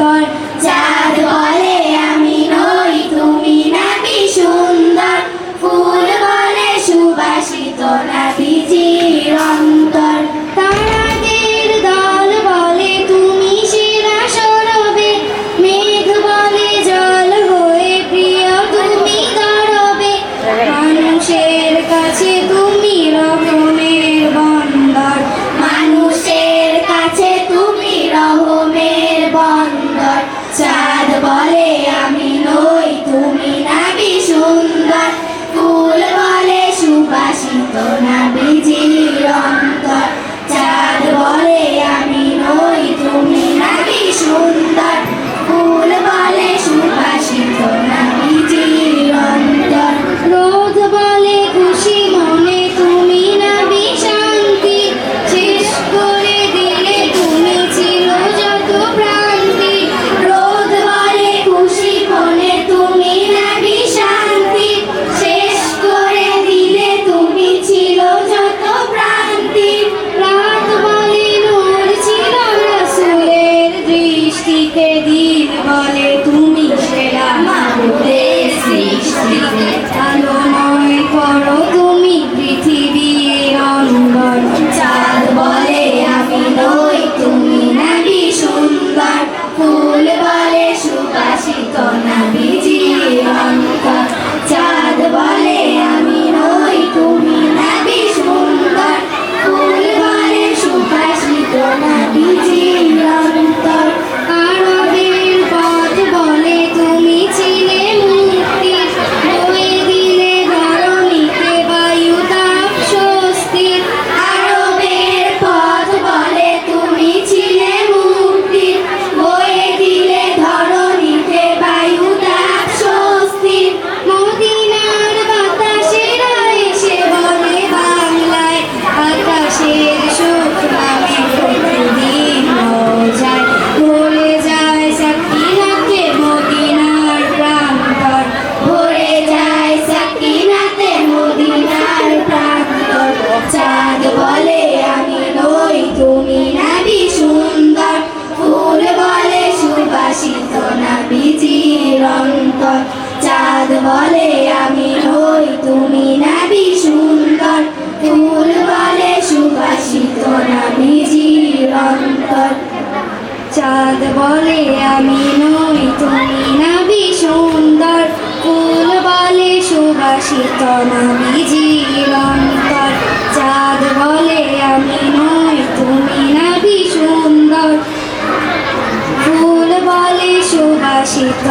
doctor প্রকাশিত না busy অন্তর চাঁদ বলে আমি নই, তুমি নাবি সুন্দর ফুল বলে সুবাসিত নাবি জীবন্তর। চাঁদ বলে আমি নই, তুমি নাবি সুন্দর ফুল বলে সুবাসিত